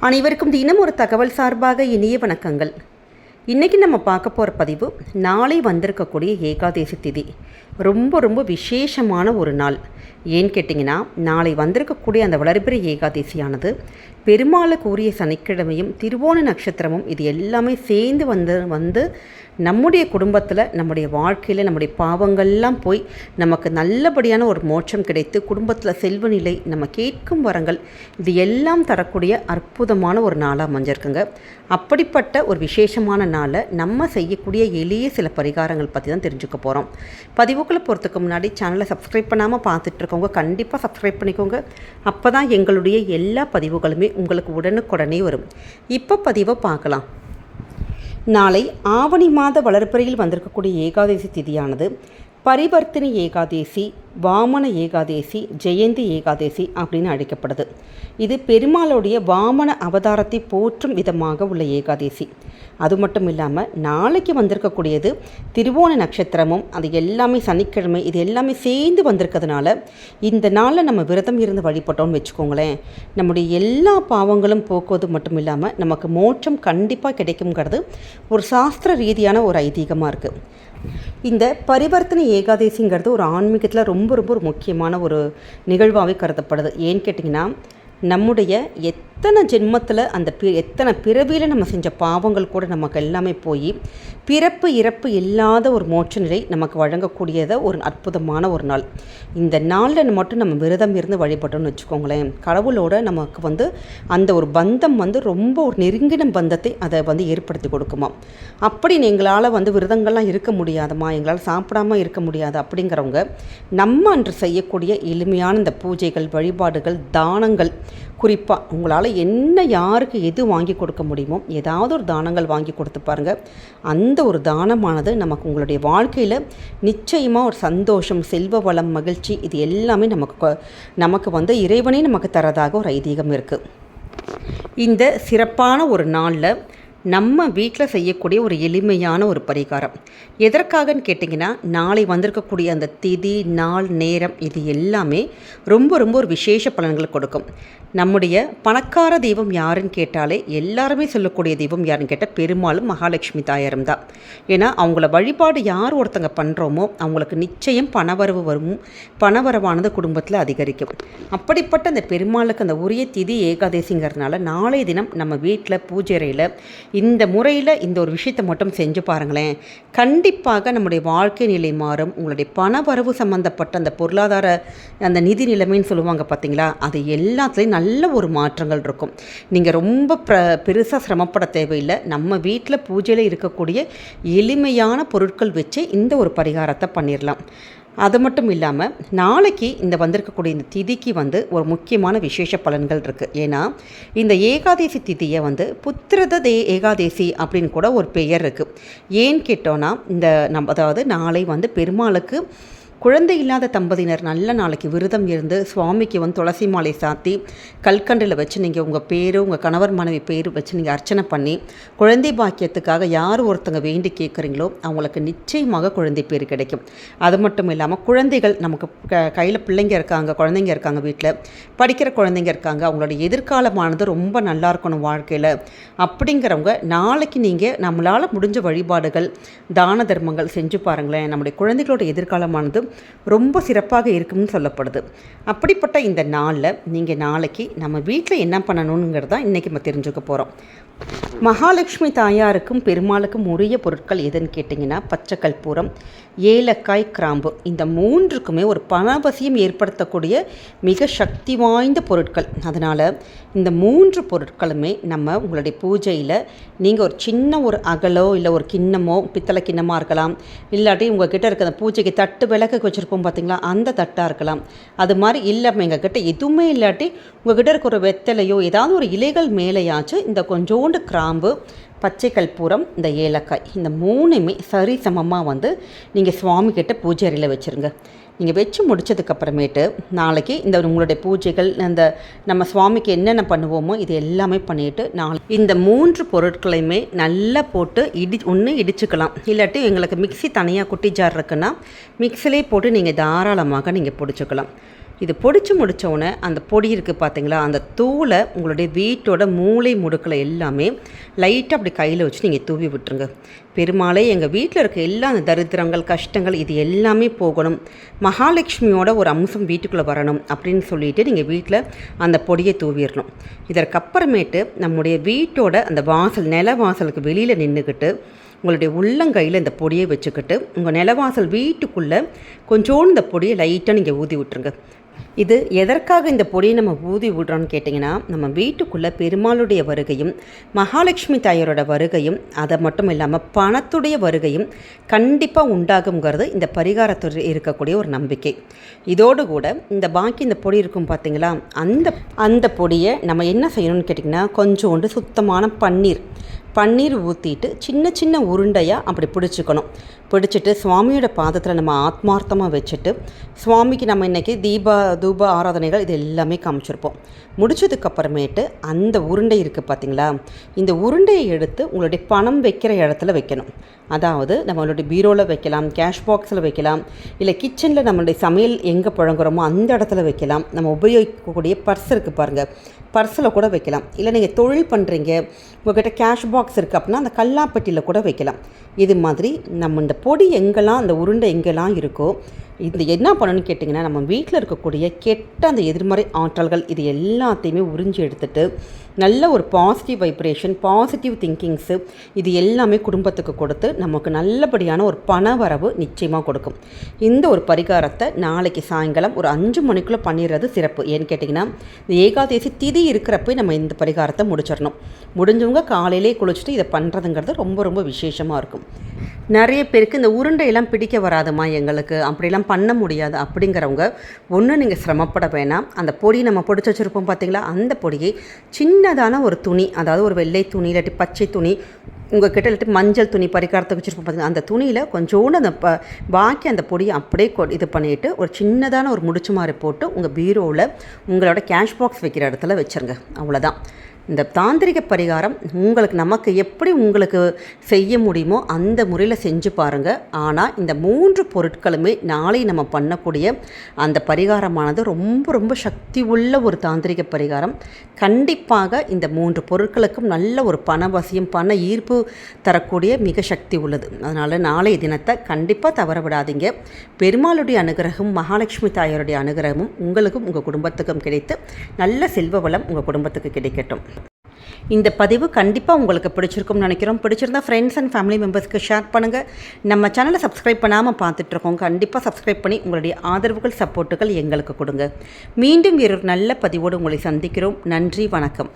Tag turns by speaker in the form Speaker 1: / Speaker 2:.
Speaker 1: அனைவருக்கும் தினம் ஒரு தகவல் சார்பாக இனிய வணக்கங்கள். இன்றைக்கி நம்ம பார்க்க போகிற பதிவு நாளை வந்திருக்கக்கூடிய ஏகாதேசி திதி. ரொம்ப ரொம்ப விசேஷமான ஒரு நாள். ஏன்னு கேட்டிங்கன்னா நாளை வந்திருக்கக்கூடிய அந்த வளர்பிறை ஏகாதேசியானது பெருமாளை கூறிய சனிக்கிழமையும் திருவோண நட்சத்திரமும் இது எல்லாமே சேர்ந்து வந்து வந்து நம்முடைய குடும்பத்தில் நம்முடைய வாழ்க்கையில் நம்முடைய பாவங்கள்லாம் போய் நமக்கு நல்லபடியான ஒரு மோட்சம் கிடைத்து குடும்பத்தில் செல்வ நிலை நம்ம கேட்கும் வரங்கள் இது எல்லாம் தரக்கூடிய அற்புதமான ஒரு நாளாக அமைஞ்சிருக்குங்க. அப்படிப்பட்ட ஒரு விசேஷமான நாளை நம்ம செய்யக்கூடிய எளிய சில பரிகாரங்கள் பற்றி தான் தெரிஞ்சுக்க போகிறோம் பதிவுக்குள்ளே போகிறதுக்கு முன்னாடி சேனலை சப்ஸ்கிரைப் பண்ணாமல் பார்த்துட்ருக்கவங்க கண்டிப்பாக சப்ஸ்கிரைப் பண்ணிக்கோங்க. அப்போ தான் எங்களுடைய எல்லா பதிவுகளுமே உங்களுக்கு உடனுக்குடனே வரும். இப்போ பதிவை பார்க்கலாம். நாளை ஆவணி மாத வளர்ப்பறையில் வந்திருக்கக்கூடிய ஏகாதசி திதியானது பரிவர்த்தனை ஏகாதேசி வாமன ஏகாதேசி ஜெயந்தி ஏகாதேசி அப்படின்னு அழைக்கப்படுது. இது பெருமாளுடைய வாமன அவதாரத்தை போற்றும் விதமாக உள்ள ஏகாதேசி. அது மட்டும் இல்லாமல் நாளைக்கு வந்திருக்கக்கூடியது திருவோண நட்சத்திரமும் அது எல்லாமே சனிக்கிழமை இது எல்லாமே சேர்ந்து வந்திருக்கிறதுனால இந்த நாளில் நம்ம விரதம் இருந்து வழிபட்டோம்னு வச்சுக்கோங்களேன். நம்முடைய எல்லா பாவங்களும் போக்குவது மட்டும் இல்லாமல் நமக்கு மோட்சம் கண்டிப்பாக கிடைக்குங்கிறது ஒரு சாஸ்திர ரீதியான ஒரு ஐதீகமாக இருக்குது இந்த பரிவர்த்தனை ஏகாதேசிங்கிறது ஒரு ஆன்மீகத்தில் ரொம்ப ரொம்ப ஒரு முக்கியமான ஒரு நிகழ்வாகவே கருதப்படுது. ஏன்னு கேட்டிங்கன்னா நம்முடைய எத்தனை ஜென்மத்தில் அந்த பி எத்தனை பிறவியில் நம்ம செஞ்ச பாவங்கள் கூட நமக்கு எல்லாமே போய் பிறப்பு இறப்பு இல்லாத ஒரு மோட்ச நிலை நமக்கு வழங்கக்கூடியதை ஒரு அற்புதமான ஒரு நாள். இந்த நாளில் மட்டும் நம்ம விரதம் இருந்து வழிபட்டோம்னு வச்சுக்கோங்களேன். கடவுளோட நமக்கு வந்து அந்த ஒரு பந்தம் வந்து ரொம்ப ஒரு நெருங்கின பந்தத்தை அதை வந்து ஏற்படுத்தி கொடுக்குமா அப்படி எங்களால் வந்து விரதங்கள்லாம் இருக்க முடியாதம்மா எங்களால் சாப்பிடாம இருக்க முடியாது அப்படிங்கிறவங்க நம்ம அன்று செய்யக்கூடிய எளிமையான இந்த பூஜைகள் வழிபாடுகள் தானங்கள் குறிப்பாக உங்களால் என்ன யாருக்கு எது வாங்கி கொடுக்க முடியுமோ ஏதாவது ஒரு தானங்கள் வாங்கி கொடுத்து பாருங்கள் அந்த ஒரு தானமானது நமக்கு உங்களுடைய வாழ்க்கையில் நிச்சயமாக ஒரு சந்தோஷம் செல்வ வளம் மகிழ்ச்சி இது எல்லாமே நமக்கு நமக்கு வந்து இறைவனே நமக்கு தரதாக ஒரு ஐதீகம் இருக்குது இந்த சிறப்பான ஒரு நாளில் நம்ம வீட்டில் செய்யக்கூடிய ஒரு எளிமையான ஒரு பரிகாரம். எதற்காகன்னு கேட்டிங்கன்னா நாளை வந்திருக்கக்கூடிய அந்த திதி நாள் நேரம் இது எல்லாமே ரொம்ப ரொம்ப ஒரு விசேஷ பலன்களை கொடுக்கும். நம்முடைய பணக்கார தெய்வம் யாருன்னு கேட்டாலே எல்லாருமே சொல்லக்கூடிய தெய்வம் யாருன்னு கேட்டால் பெருமாளும் மகாலட்சுமி தாயாரும் தான். ஏன்னா அவங்கள வழிபாடு யார் ஒருத்தங்க பண்ணுறோமோ அவங்களுக்கு நிச்சயம் பணவரவு வரும். பணவரவானது குடும்பத்தில் அதிகரிக்கும். அப்படிப்பட்ட அந்த பெருமாளுக்கு அந்த உரிய திதி ஏகாதேசிங்கிறதுனால நாளைய தினம் நம்ம வீட்டில் பூஜை அறையில் இந்த முறையில் இந்த ஒரு விஷயத்தை மட்டும் செஞ்சு பாருங்களேன். கண்டிப்பாக நம்முடைய வாழ்க்கை நிலை மாறும். உங்களுடைய பணவரவு சம்மந்தப்பட்ட அந்த பொருளாதார அந்த நிதி நிலைமைன்னு சொல்லுவாங்க பார்த்தீங்களா அது எல்லாத்துலேயும் நல்ல ஒரு மாற்றங்கள் இருக்கும். நீங்கள் ரொம்ப ப்ர பெருசாக சிரமப்பட தேவையில்லை. நம்ம வீட்டில் பூஜையில் இருக்கக்கூடிய எளிமையான பொருட்கள் வச்சு இந்த ஒரு பரிகாரத்தை பண்ணிடலாம் அது மட்டும் இல்லாமல் நாளைக்கு இந்த வந்திருக்கக்கூடிய இந்த திதிக்கு வந்து ஒரு முக்கியமான விசேஷ பலன்கள் இருக்குது ஏன்னா இந்த ஏகாதேசி திதியை வந்து புத்திரத தே ஏகாதேசி அப்படின்னு கூட ஒரு பெயர் இருக்குது ஏன்னு கேட்டோன்னா இந்த நம்ம அதாவது நாளை வந்து பெருமாளுக்கு குழந்தை இல்லாத தம்பதியினர் நல்ல நாளைக்கு விரதம் இருந்து சுவாமிக்கு வந்து துளசி மாலை சாத்தி கல்கண்டில் வச்சு நீங்கள் உங்கள் பேர் உங்கள் கணவர் மனைவி பேர் வச்சு நீங்கள் அர்ச்சனை பண்ணி குழந்தை பாக்கியத்துக்காக யார் ஒருத்தங்க வேண்டி கேட்குறீங்களோ அவங்களுக்கு நிச்சயமாக குழந்தை பேர் கிடைக்கும். அது மட்டும் இல்லாமல் குழந்தைகள் நமக்கு க கையில் பிள்ளைங்க இருக்காங்க குழந்தைங்க இருக்காங்க வீட்டில் படிக்கிற குழந்தைங்க இருக்காங்க அவங்களோட எதிர்காலமானது ரொம்ப நல்லா இருக்கணும் வாழ்க்கையில். அப்படிங்கிறவங்க நாளைக்கு நீங்கள் நம்மளால் முடிஞ்ச வழிபாடுகள் தான தர்மங்கள் செஞ்சு பாருங்களேன். நம்முடைய குழந்தைகளோட எதிர்காலமானது ரொம்ப சிறப்பாக இருக்கும்னு சொல்லப்படுது. அப்படிப்பட்ட இந்த நாளில் நீங்கள் நாளைக்கு நம்ம வீட்டில் என்ன பண்ணணுங்கிறது தான் இன்றைக்கி நம்ம தெரிஞ்சுக்க போகிறோம் மகாலட்சுமி தாயாருக்கும் பெருமாளுக்கும் உரிய பொருட்கள் எதுன்னு கேட்டிங்கன்னா பச்சை கற்பூரம் ஏலக்காய் கிராம்பு. இந்த மூன்றுக்குமே ஒரு பணவசியம் ஏற்படுத்தக்கூடிய மிக சக்தி வாய்ந்த பொருட்கள். அதனால் இந்த மூன்று பொருட்களுமே நம்ம உங்களுடைய பூஜையில் நீங்கள் ஒரு சின்ன ஒரு அகலோ இல்லை ஒரு கிண்ணமோ பித்தளை கிண்ணமாக இருக்கலாம் இல்லாட்டி உங்கள் கிட்டே இருக்க அந்த பூஜைக்கு தட்டு விளக்கு வச்சுருப்போம் பார்த்தீங்களா அந்த தட்டாக இருக்கலாம். அது மாதிரி இல்லாமல் எங்கக்கிட்ட எதுவுமே இல்லாட்டி உங்கள் கிட்ட இருக்கிற ஒரு வெத்தலையோ ஏதாவது ஒரு இலைகள் மேலேயாச்சும் இந்த கொஞ்சோண்டு கிராம்பு பச்சை கற்பூரம் இந்த ஏலக்காய் இந்த மூணுமே சரி சமமாக வந்து நீங்கள் சுவாமிக்கிட்ட பூஜை அறையில் வச்சுருங்க. நீங்கள் வச்சு முடிச்சதுக்கப்புறமேட்டு நாளைக்கு இந்த உங்களுடைய பூஜைகள் அந்த நம்ம சுவாமிக்கு என்னென்ன பண்ணுவோமோ இது எல்லாமே பண்ணிவிட்டு நாளை இந்த மூன்று பொருட்களையுமே நல்லா போட்டு இடி ஒன்று இடிச்சுக்கலாம். இல்லாட்டி எங்களுக்கு மிக்ஸி தனியாக குட்டி ஜார் இருக்குன்னா மிக்சிலே போட்டு நீங்கள் தாராளமாக நீங்கள் பிடிச்சிக்கலாம். இது பொடிச்சு முடித்தோடனே அந்த பொடி இருக்குது பார்த்தீங்களா அந்த தூளை உங்களுடைய வீட்டோட மூளை முடுக்கில் எல்லாமே லைட்டாக அப்படி கையில் வச்சு நீங்கள் தூவி விட்டுருங்க. பெருமாளே எங்கள் வீட்டில் இருக்க எல்லா அந்த தரித்திரங்கள் கஷ்டங்கள் இது எல்லாமே போகணும். மகாலட்சுமியோட ஒரு அம்சம் வீட்டுக்குள்ளே வரணும் அப்படின்னு சொல்லிட்டு நீங்கள் வீட்டில் அந்த பொடியை தூவிடணும். இதற்கப்புறமேட்டு நம்முடைய வீட்டோட அந்த வாசல் நில வாசலுக்கு வெளியில் நின்றுக்கிட்டு உங்களுடைய உள்ளங்கையில் இந்த பொடியை வச்சுக்கிட்டு உங்கள் நிலவாசல் வீட்டுக்குள்ளே கொஞ்சோண்டு இந்த பொடியை லைட்டாக நீங்கள் ஊதி விட்டுருங்க. இது எதற்காக இந்த பொடியை நம்ம ஊதி விடுறோன்னு கேட்டிங்கன்னா நம்ம வீட்டுக்குள்ளே பெருமாளுடைய வருகையும் மகாலட்சுமி தாயாரோட வருகையும் அதை மட்டும் இல்லாமல் பணத்துடைய வருகையும் கண்டிப்பாக உண்டாகுங்கிறது இந்த பரிகாரத்துறை இருக்கக்கூடிய ஒரு நம்பிக்கை. இதோடு கூட இந்த பாக்கி இந்த பொடி இருக்கும் பார்த்தீங்களா அந்த அந்த பொடியை நம்ம என்ன செய்யணும்னு கேட்டிங்கன்னா கொஞ்சோண்டு சுத்தமான பன்னீர். பன்னீர் ஊற்றிட்டு சின்ன சின்ன உருண்டையாக அப்படி பிடிச்சிக்கணும். பிடிச்சிட்டு சுவாமியோட பாதத்தில் நம்ம ஆத்மார்த்தமாக வச்சுட்டு சுவாமிக்கு நம்ம இன்றைக்கி தீப தூப ஆராதனைகள் இது எல்லாமே காமிச்சிருப்போம். முடிச்சதுக்கப்புறமேட்டு அந்த உருண்டை இருக்குது பார்த்தீங்களா இந்த உருண்டையை எடுத்து உங்களுடைய பணம் வைக்கிற இடத்துல வைக்கணும். அதாவது நம்மளுடைய பீரோவில் வைக்கலாம் கேஷ் பாக்ஸில் வைக்கலாம் இல்லை கிச்சனில் நம்மளுடைய சமையல் எங்கே புழங்குறோமோ அந்த இடத்துல வைக்கலாம். நம்ம உபயோகிக்கக்கூடிய பர்ஸ் இருக்குது பாருங்கள் பர்ஸில் கூட வைக்கலாம். இல்லை நீங்கள் தொழில் பண்ணுறீங்க உங்கள்கிட்ட கேஷ் பாக்ஸ் இருக்குது அப்படின்னா அந்த கல்லாப்பட்டியில் கூட வைக்கலாம். இது மாதிரி நம்ம இந்த பொடி எங்கெல்லாம் அந்த உருண்டை எங்கெல்லாம் இருக்கோ இது என்ன பண்ணணும்னு கேட்டிங்கன்னா நம்ம வீட்டில் இருக்கக்கூடிய கெட்ட அந்த எதிர்மறை ஆற்றல்கள் இது எல்லாத்தையுமே உறிஞ்சி எடுத்துகிட்டு நல்ல ஒரு பாசிட்டிவ் வைப்ரேஷன் பாசிட்டிவ் திங்கிங்ஸு இது எல்லாமே குடும்பத்துக்கு கொடுத்து நமக்கு நல்லபடியான ஒரு பண வரவு நிச்சயமாக கொடுக்கும். இந்த ஒரு பரிகாரத்தை நாளைக்கு சாயங்காலம் ஒரு அஞ்சு மணிக்குள்ளே பண்ணிடுறது சிறப்பு. ஏன்னு கேட்டிங்கன்னா இந்த ஏகாதேசி திதி இருக்கிறப்ப நம்ம இந்த பரிகாரத்தை முடிச்சிடணும். முடிஞ்சவங்க காலையிலே குளிச்சுட்டு இதை பண்ணுறதுங்கிறது ரொம்ப ரொம்ப விசேஷமாக இருக்கும். நிறைய பேருக்கு இந்த உருண்டையெல்லாம் பிடிக்க வராதுமா எங்களுக்கு. அப்படிலாம் பண்ண முடியாது. அப்படிங்கிறவங்க ஒன்று நீங்கள் சிரமப்பட வேணாம். அந்த பொடி நம்ம பொடிச்சு வச்சுருப்போம் பார்த்தீங்களா அந்த பொடியை சின்னதான ஒரு துணி அதாவது ஒரு வெள்ளை துணி இல்லாட்டி பச்சை துணி உங்கள் கிட்ட இல்லாட்டி மஞ்சள் துணி பரிகாரத்துக்கு வச்சுருப்போம் பார்த்தீங்கன்னா அந்த துணியில் கொஞ்சோண்டு அந்த ப பாக்கி அந்த பொடியை அப்படியே கொ இது பண்ணிவிட்டு ஒரு சின்னதான ஒரு முடிச்சு மாதிரி போட்டு உங்கள் பீரோவில் உங்களோட கேஷ் பாக்ஸ் வைக்கிற இடத்துல வச்சுருங்க. அவ்வளோதான் இந்த தாந்திரிக பரிகாரம் உங்களுக்கு நமக்கு எப்படி உங்களுக்கு செய்ய முடியுமோ அந்த முறையில் செஞ்சு பாருங்கள் ஆனால் இந்த மூன்று பொருட்களுமே நாளை நம்ம பண்ணக்கூடிய அந்த பரிகாரமானது ரொம்ப ரொம்ப சக்தி உள்ள ஒரு தாந்திரிக பரிகாரம். கண்டிப்பாக இந்த மூன்று பொருட்களுக்கும் நல்ல ஒரு பணவசியம் பண ஈர்ப்பு தரக்கூடிய மிக சக்தி உள்ளது. அதனால் நாளைய தினத்தை கண்டிப்பாக தவற விடாதீங்க. பெருமாளுடைய அனுகிரகம் மகாலட்சுமி தாயாருடைய அனுகிரகமும் உங்களுக்கும் உங்கள் குடும்பத்துக்கும் கிடைத்து நல்ல செல்வ வளம் உங்கள் குடும்பத்துக்கு கிடைக்கட்டும். இந்த பதிவு கண்டிப்பாக உங்களுக்கு பிடிச்சிருக்கும்னு நினைக்கிறோம். பிடிச்சிருந்தா ஃப்ரெண்ட்ஸ் அண்ட் ஃபேமிலி மெம்பர்ஸ்க்கு ஷேர் பண்ணுங்கள் நம்ம சேனலை சப்ஸ்கிரைப் பண்ணாமல் பார்த்துட்ருக்கோம். கண்டிப்பாக சப்ஸ்கிரைப் பண்ணி உங்களுடைய ஆதரவுகள் சப்போர்ட்டுகள் எங்களுக்கு கொடுங்க. மீண்டும் வேறொரு நல்ல பதிவோடு உங்களை சந்திக்கிறோம். நன்றி வணக்கம்.